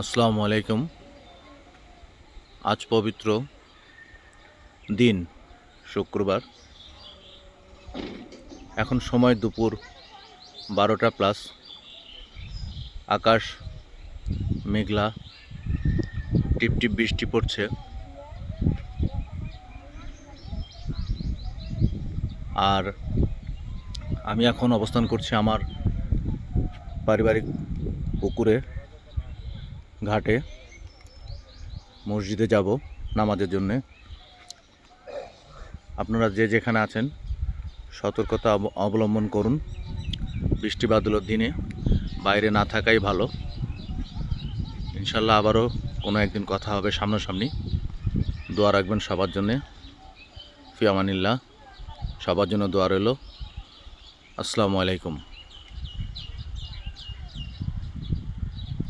আসসালামু আলাইকুম। আজ পবিত্র দিন, শুক্রবার। এখন সময় দুপুর বারোটা প্লাস। আকাশ মেঘলা, টিপটিপ বৃষ্টি পড়ছে। আর আমি এখন অবস্থান করছি আমার পারিবারিক পুকুরে। ঘাটে। মসজিদে যাব নামাজের জন্যে। আপনারা যে যেখানে আছেন, সতর্কতা অব- অবলম্বন করুন। বৃষ্টি বাদলের দিনে বাইরে না থাকাই ভালো। ইনশাল্লাহ আবারও কোনো একদিন কথা হবে সামনাসামনি। দোয়া রাখবেন সবার জন্যে। ফিয়ামানিল্লাহ সবার জন্য দোয়া রইল। আসসালামু আলাইকুম।